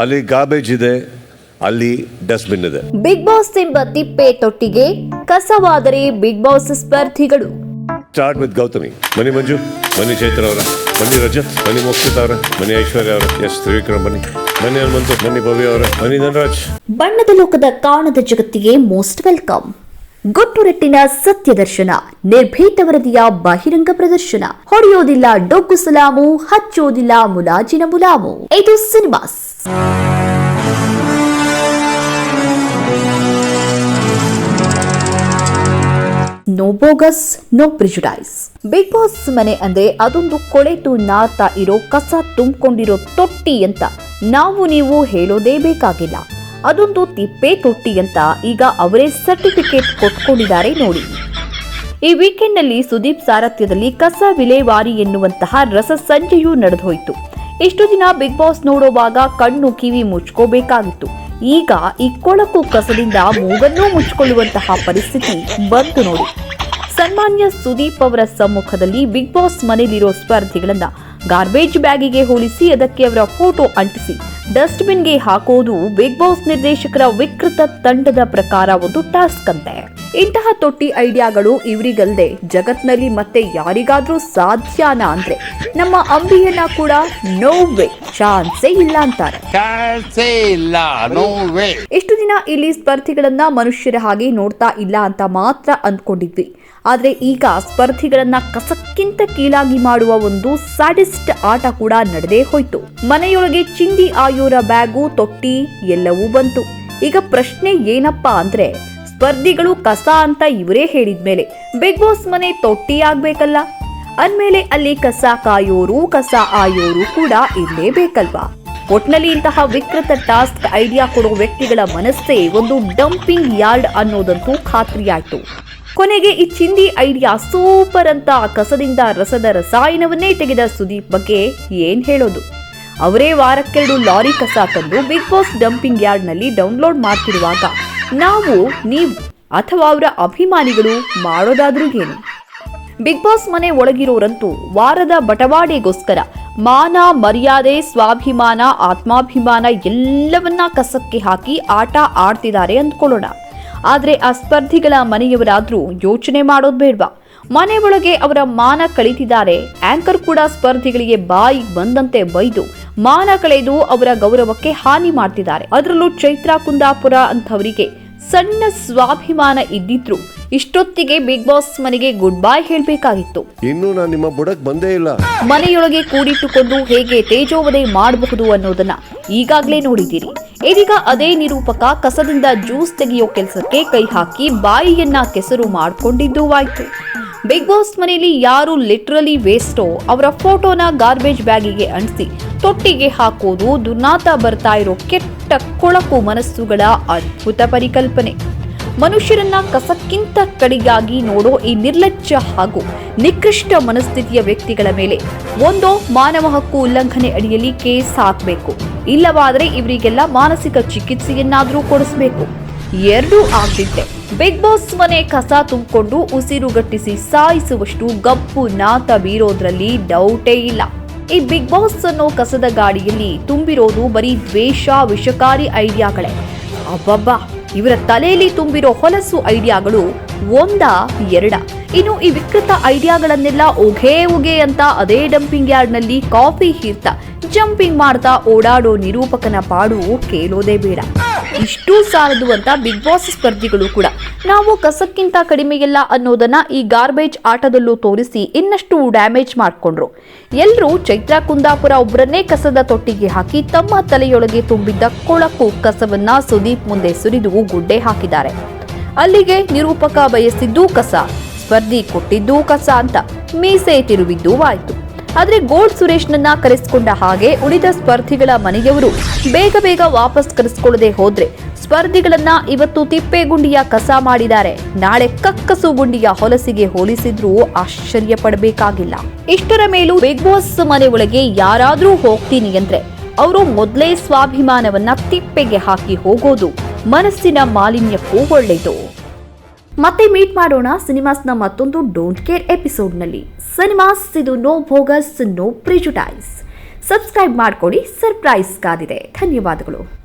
ಅಲ್ಲಿ ಗಾಬೇಜ್ ಇದೆ ಅಲ್ಲಿ ಡಸ್ಟ್ಬಿನ್ ಇದೆ. ಬಿಗ್ ಬಾಸ್ ಎಂಬ ತಿಪ್ಪೆ ತೊಟ್ಟಿಗೆ ಕಸವಾದರೆ ಬಿಗ್ ಬಾಸ್ ಸ್ಪರ್ಧಿಗಳು. Start with Gautami. ಮನಿ ಮಂಜು ಮನಿ ಚೈತ್ರ ಅವರ ಮನಿ ರಜತ್ ಮನಿ ಮೋಕ್ಷಿತ ಅವರ ಮನಿ ಐಶ್ವರ್ಯ ಅವರ ಎಸ್ ತ್ರಿವಿಕ್ರಮ್ ಮನಿ ಮನಿ ಹನುಮಂತು ಮನಿ ಭವ್ಯ ಅವರ ಮನಿ ಧನರಾಜ್. ಬಣ್ಣದ ಲೋಕದ ಕಾಣದ ಜಗತ್ತಿಗೆ ಮೋಸ್ಟ್ ವೆಲ್ಕಮ್ ಗುಟ್ಟುರಟ್ಟಿನ ಸತ್ಯದರ್ಶನ, ನಿರ್ಭೀತ ವರದಿಯ ಬಹಿರಂಗ ಪ್ರದರ್ಶನ. ಹೊಡೆಯೋದಿಲ್ಲ ಡೊಗ್ಗು ಸಲಾಮು, ಹಚ್ಚೋದಿಲ್ಲ ಮುಲಾಜಿನ ಮುಲಾಮು. ಇದು cinemas. No bogus, no prejudice. Big boss ಮನೆ ಅಂದ್ರೆ ಅದೊಂದು ಕೊಳೆತು ನಾರ್ತಾ ಇರೋ ಕಸ ತುಂಬಿಕೊಂಡಿರೋ ತೊಟ್ಟಿ ಅಂತ ನಾವು ನೀವು ಹೇಳೋದೇ ಬೇಕಾಗಿಲ್ಲ. ಅದೊಂದು ತಿಪ್ಪೆ ತೊಟ್ಟಿ ಅಂತ ಈಗ ಅವರೇ ಸರ್ಟಿಫಿಕೇಟ್ ಕೊಟ್ಕೊಂಡಿದ್ದಾರೆ ನೋಡಿ. ಈ ವೀಕೆಂಡ್ನಲ್ಲಿ ಸುದೀಪ್ ಸಾರಥ್ಯದಲ್ಲಿ ಕಸ ವಿಲೇವಾರಿ ಎನ್ನುವಂತಹ ರಸ ಸಂಜೆಯೂ ನಡೆದೋಯ್ತು. ಇಷ್ಟು ದಿನ ಬಿಗ್ ಬಾಸ್ ನೋಡುವಾಗ ಕಣ್ಣು ಕಿವಿ ಮುಚ್ಕೋಬೇಕಾಗಿತ್ತು. ಈಗ ಈ ಕೊಳಕು ಕಸದಿಂದ ಮೂಗನ್ನೂ ಮುಚ್ಚಿಕೊಳ್ಳುವಂತಹ ಪರಿಸ್ಥಿತಿ ಬಂತು ನೋಡಿ. ಸನ್ಮಾನ್ಯ ಸುದೀಪ್ ಅವರ ಸಮ್ಮುಖದಲ್ಲಿ ಬಿಗ್ ಬಾಸ್ ಮನೆಯಲ್ಲಿರೋ ಸ್ಪರ್ಧಿಗಳನ್ನ ಗಾರ್ಬೇಜ್ ಬ್ಯಾಗಿಗೆ ಹೋಲಿಸಿ ಅದಕ್ಕೆ ಅವರ ಫೋಟೋ ಅಂಟಿಸಿ. ಡಸ್ಟ್ಬಿನ್ಗೆ ಹಾಕೋದು ಬಿಗ್ ಬಾಸ್ ನಿರ್ದೇಶಕರ ವಿಕೃತ ತಂಡದ ಪ್ರಕಾರ ಒಂದು ಟಾಸ್ಕ್ ಅಂತೆ. ಇಂತಹ ತೊಟ್ಟಿ ಐಡಿಯಾಗಳು ಇವರಿಗಲ್ದೆ. ಜಗತ್ನಲ್ಲಿ ಮತ್ತೆ ಯಾರಿಗಾದ್ರೂ ಸಾಧ್ಯನಾ ಅಂದ್ರೆ ನಮ್ಮ ಅಂಬಿಯನ್ನ ಕೂಡ ನೋ ವೇ ಚಾನ್ಸೇ ಇಲ್ಲ ಅಂತಾರೆ. ಇಷ್ಟು ದಿನ ಇಲ್ಲಿ ಸ್ಪರ್ಧಿಗಳನ್ನ ಮನುಷ್ಯರ ಹಾಗೆ ನೋಡ್ತಾ ಇಲ್ಲ ಅಂತ ಮಾತ್ರ ಅಂದ್ಕೊಂಡಿದ್ವಿ. ಆದ್ರೆ ಈಗ ಸ್ಪರ್ಧಿಗಳನ್ನ ಕಸಕ್ಕಿಂತ ಕೀಳಾಗಿ ಮಾಡುವ ಒಂದು ಸ್ಯಾಡಿಸ್ಟ್ ಆಟ ಕೂಡ ನಡೆದೇ ಹೋಯ್ತು. ಮನೆಯೊಳಗೆ ಚಿಂದಿ ಆಯೋರ ಬ್ಯಾಗು ತೊಟ್ಟಿ ಎಲ್ಲವೂ ಬಂತು. ಈಗ ಪ್ರಶ್ನೆ ಏನಪ್ಪಾ ಅಂದ್ರೆ ಸ್ಪರ್ಧಿಗಳು ಕಸ ಅಂತ ಇವರೇ ಹೇಳಿದ್ಮೇಲೆ ಬಿಗ್ ಬಾಸ್ ಮನೆ ತೊಟ್ಟಿ ಆಗ್ಬೇಕಲ್ಲ ಅಂದ್ಮೇಲೆ ಅಲ್ಲಿ ಕಸ ಕಾಯೋರು, ಕಸ ಆಯೋರು ಕೂಡ ಇರಲೇಬೇಕಲ್ವಾ? ಒಟ್ನಲ್ಲಿ ಇಂತಹ ವಿಕೃತ ಟಾಸ್ಕ್ ಐಡಿಯಾ ಕೊಡೋ ವ್ಯಕ್ತಿಗಳ ಮನಸ್ಸೇ ಒಂದು ಡಂಪಿಂಗ್ ಯಾರ್ಡ್ ಅನ್ನೋದಂತೂ ಖಾತ್ರಿಯಾಯ್ತು. ಕೊನೆಗೆ ಈ ಚಿಂದಿ ಐಡಿಯಾ ಸೂಪರ್ ಅಂತ ಕಸದಿಂದ ರಸದ ರಸಾಯನವನ್ನೇ ತೆಗೆದ ಸುದೀಪ್ ಬಗ್ಗೆ ಏನ್ ಹೇಳೋದು? ಅವರೇ ವಾರಕ್ಕೆರಡು ಲಾರಿ ಕಸ ತಂದು ಬಿಗ್ ಬಾಸ್ ಡಂಪಿಂಗ್ ಯಾರ್ಡ್ನಲ್ಲಿ ಡೌನ್ಲೋಡ್ ಮಾಡ್ತಿರುವಾಗ ನಾವು ನೀವು ಅಥವಾ ಅವರ ಅಭಿಮಾನಿಗಳು ಮಾಡೋದಾದ್ರೂ ಏನು? ಬಿಗ್ ಬಾಸ್ ಮನೆ ಒಳಗಿರೋರಂತೂ ವಾರದ ಬಟವಾಡೆಗೋಸ್ಕರ ಮಾನ, ಮರ್ಯಾದೆ, ಸ್ವಾಭಿಮಾನ, ಆತ್ಮಾಭಿಮಾನ ಎಲ್ಲವನ್ನ ಕಸಕ್ಕೆ ಹಾಕಿ ಆಟ ಆಡ್ತಿದ್ದಾರೆ ಅಂದ್ಕೊಳ್ಳೋಣ. ಆದ್ರೆ ಆ ಸ್ಪರ್ಧಿಗಳ ಮನೆಯವರಾದ್ರೂ ಯೋಚನೆ ಮಾಡೋದು ಬೇಡ್ವಾ? ಮನೆ ಒಳಗೆ ಅವರ ಮಾನ ಕಳೀತಿದ್ದಾರೆ, ಆಂಕರ್ ಕೂಡ ಸ್ಪರ್ಧಿಗಳಿಗೆ ಬಾಯಿ ಬಂದಂತೆ ಬೈದು ಮಾನ ಕಳೆದು ಅವರ ಗೌರವಕ್ಕೆ ಹಾನಿ ಮಾಡ್ತಿದ್ದಾರೆ. ಅದರಲ್ಲೂ ಚೈತ್ರ ಕುಂದಾಪುರ ಅಂಥವರಿಗೆ ಸಣ್ಣ ಸ್ವಾಭಿಮಾನ ಇದ್ದಿದ್ರು ಇಷ್ಟೊತ್ತಿಗೆ ಬಿಗ್ ಬಾಸ್ ಮನೆಗೆ ಗುಡ್ ಬೈ ಹೇಳಬೇಕಾಗಿತ್ತು. ಇನ್ನು ನಾನು ನಿಮ್ಮ ಬುಡಕ್ ಬಂದೇ ಇಲ್ಲ. ಮನೆಯೊಳಗೆ ಕೂಡಿಟ್ಟುಕೊಂಡು ಹೇಗೆ ತೇಜೋವಧೆ ಮಾಡಬಹುದು ಅನ್ನೋದನ್ನ ಈಗಾಗಲೇ ನೋಡಿದ್ದೀರಿ. ಇದೀಗ ಅದೇ ನಿರೂಪಕ ಕಸದಿಂದ ಜ್ಯೂಸ್ ತೆಗೆಯೋ ಕೆಲಸಕ್ಕೆ ಕೈ ಹಾಕಿ ಬಾಯಿಯನ್ನ ಕೆಸರು ಮಾಡ್ಕೊಂಡಿದ್ದೂ ಆಯ್ತು. ಬಿಗ್ ಬಾಸ್ ಮನೆಯಲ್ಲಿ ಯಾರು ಲಿಟ್ರಲಿ ವೇಸ್ಟೋ ಅವರ ಫೋಟೋನ ಗಾರ್ಬೇಜ್ ಬ್ಯಾಗಿಗೆ ಅಂಟಿಸಿ ತೊಟ್ಟಿಗೆ ಹಾಕೋದು ದುರ್ನಾತ ಬರ್ತಾ ಇರೋ ಕೆಟ್ಟ ಕೊಳಕು ಮನಸ್ಸುಗಳ ಅದ್ಭುತ ಪರಿಕಲ್ಪನೆ. ಮನುಷ್ಯರನ್ನ ಕಸಕ್ಕಿಂತ ಕಡಿಗಾಗಿ ನೋಡೋ ಈ ನಿರ್ಲಜ್ಜ ಹಾಗೂ ನಿಕೃಷ್ಟ ಮನಸ್ಥಿತಿಯ ವ್ಯಕ್ತಿಗಳ ಮೇಲೆ ಒಂದೋ ಮಾನವ ಹಕ್ಕು ಉಲ್ಲಂಘನೆ ಅಡಿಯಲ್ಲಿ ಕೇಸ್ ಹಾಕಬೇಕು. ಇಲ್ಲವಾದರೆ ಇವರಿಗೆಲ್ಲ ಮಾನಸಿಕ ಚಿಕಿತ್ಸೆಯನ್ನಾದರೂ ಕೊಡಿಸಬೇಕು. ಎರಡೂ ಆಗದಿದ್ದೆ. ಬಿಗ್ ಬಾಸ್ ಮನೆ ಕಸ ತುಂಬಿಕೊಂಡು ಉಸಿರುಗಟ್ಟಿಸಿ ಸಾಯಿಸುವಷ್ಟು ಗಪ್ಪು ನಾತ ಬೀರೋದ್ರಲ್ಲಿ ಡೌಟೇ ಇಲ್ಲ. ಈ ಬಿಗ್ ಬಾಸ್ ಅನ್ನೋ ಕಸದ ಗಾಡಿಯಲ್ಲಿ ತುಂಬಿರೋದು ಬರೀ ದ್ವೇಷ, ವಿಷಕಾರಿ ಐಡಿಯಾಗಳೇ. ಅಬ್ಬಬ್ಬ, ಇವರ ತಲೆಯಲ್ಲಿ ತುಂಬಿರೋ ಹೊಲಸು ಐಡಿಯಾಗಳು ಒಂದ ಎರಡ? ಇನ್ನು ಈ ವಿಕೃತ ಐಡಿಯಾಗಳನ್ನೆಲ್ಲ ಉಗೆ ಉಗೆ ಅಂತ ಅದೇ ಡಂಪಿಂಗ್ ಯಾರ್ಡ್ನಲ್ಲಿ ಕಾಫಿ ಹೀರ್ತಾ ಜಂಪಿಂಗ್ ಮಾಡ್ತಾ ಓಡಾಡೋ ನಿರೂಪಕನ ಪಾಡು ಕೇಳೋದೇ ಬೇಡ. ಇಷ್ಟೂ ಸಾಲದು ಅಂತ ಬಿಗ್ ಬಾಸ್ ಸ್ಪರ್ಧಿಗಳು ಕೂಡ. ನಾವು ಕಸಕ್ಕಿಂತ ಕಡಿಮೆಯಲ್ಲ ಅನ್ನೋದನ್ನ ಈ ಗಾರ್ಬೇಜ್ ಆಟದಲ್ಲೂ ತೋರಿಸಿ ಇನ್ನಷ್ಟು ಡ್ಯಾಮೇಜ್ ಮಾಡಿಕೊಂಡ್ರು. ಎಲ್ಲರೂ ಚೈತ್ರ ಕುಂದಾಪುರ ಒಬ್ಬರನ್ನೇ ಕಸದ ತೊಟ್ಟಿಗೆ ಹಾಕಿ ತಮ್ಮ ತಲೆಯೊಳಗೆ ತುಂಬಿದ್ದ ಕೊಳಕು ಕಸವನ್ನ ಸುದೀಪ್ ಮುಂದೆ ಸುರಿದು ಗುಡ್ಡೆ ಹಾಕಿದ್ದಾರೆ. ಅಲ್ಲಿಗೆ ನಿರೂಪಕ ಬಯಸಿದ್ದೂ ಕಸ, ಸ್ಪರ್ಧಿ ಕೊಟ್ಟಿದ್ದೂ ಕಸ ಅಂತ ಮೀಸೆ ತಿರುವಿದ್ದೂ ಆಯ್ತು. ಆದ್ರೆ ಗೋಲ್ಡ್ ಸುರೇಶ್ನನ್ನ ಕರೆಸಿಕೊಂಡ ಹಾಗೆ ಉಳಿದ ಸ್ಪರ್ಧಿಗಳ ಮನೆಯವರು ಬೇಗ ಬೇಗ ವಾಪಸ್ ಕರೆಸಿಕೊಳ್ಳದೆ ಹೋದ್ರೆ ಸ್ಪರ್ಧಿಗಳನ್ನ ಇವತ್ತು ತಿಪ್ಪೆಗುಂಡಿಯ ಕಸ ಮಾಡಿದ್ದಾರೆ. ನಾಳೆ ಕಕ್ಕಸು ಗುಂಡಿಯ ಹೊಲಸಿಗೆ ಹೋಲಿಸಿದ್ರೂ ಆಶ್ಚರ್ಯ ಪಡಬೇಕಾಗಿಲ್ಲ. ಇಷ್ಟರ ಮೇಲೂ ಬಿಗ್ ಬಾಸ್ ಮನೆ ಒಳಗೆ ಯಾರಾದ್ರೂ ಹೋಗ್ತೀನಿ ಅಂದ್ರೆ ಅವರು ಮೊದಲೇ ಸ್ವಾಭಿಮಾನವನ್ನ ತಿಪ್ಪೆಗೆ ಹಾಕಿ ಹೋಗೋದು ಮನಸ್ಸಿನ ಮಾಲಿನ್ಯಕ್ಕೂ ಒಳ್ಳೆಯದು. ಮತ್ತೆ ಮೀಟ್ ಮಾಡೋಣ ಸಿನಿಮಾಸ್ನ ಮತ್ತೊಂದು ಡೋಂಟ್ ಕೇರ್ ಎಪಿಸೋಡ್ನಲ್ಲಿ ಸಿನಿಮಾಸ್ ಇದು no bogus no prejudice subscribe ಮಾಡ್ಕೊಳ್ಳಿ ಸರ್ಪ್ರೈಸ್ ಕಾದಿದೆ. ಧನ್ಯವಾದಗಳು.